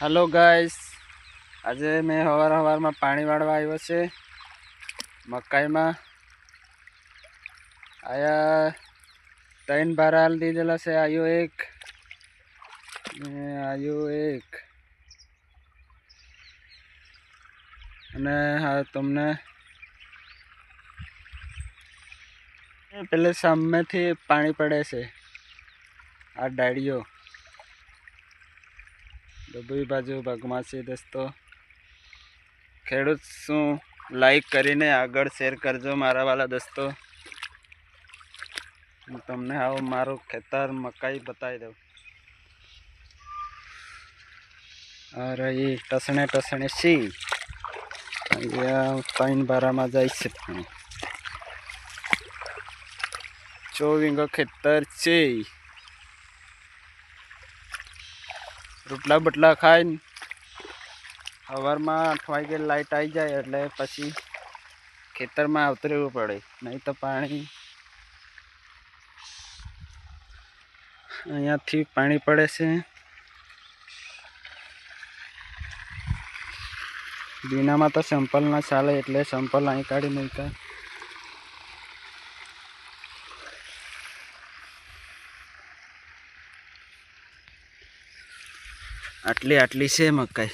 Hello guys આજે મેં સવાર હવારમાં પાણી વાળવા આવ્યો છે, મકાઈમાં. આયા ત્રણ ભારા હાલ દીધેલા છે, આયો એક, ને એક. અને હા, તમને પેલે સામેથી પાણી પડે છે, આ ડાળીઓ. ડબ્બી બાજુ ભાગમાં દોસ્તો. ખેડૂત શું લાઈક કરીને આગળ શેર કરજો મારા વાલા દોસ્તો. હું તમને આવો મારું ખેતર મકાઈ બતાવી દઉં. અરે એ ટસણે ટસણે સી અહીંયા પાઈન બારામાં જાય છે ચોવીંગો ખેતર છે રોટલા બટલા ખાઈને સવારમાં આઠ વાગે લાઈટ આવી જાય એટલે પછી ખેતરમાં આવતું પડે. નહીં તો પાણી અહીંયાથી પાણી પડે છે. બીનામાં તો સંપલ ના ચાલે એટલે સંપલ અહીં કાઢી મૂક્યા આટલી આટલી છે મકાઈ.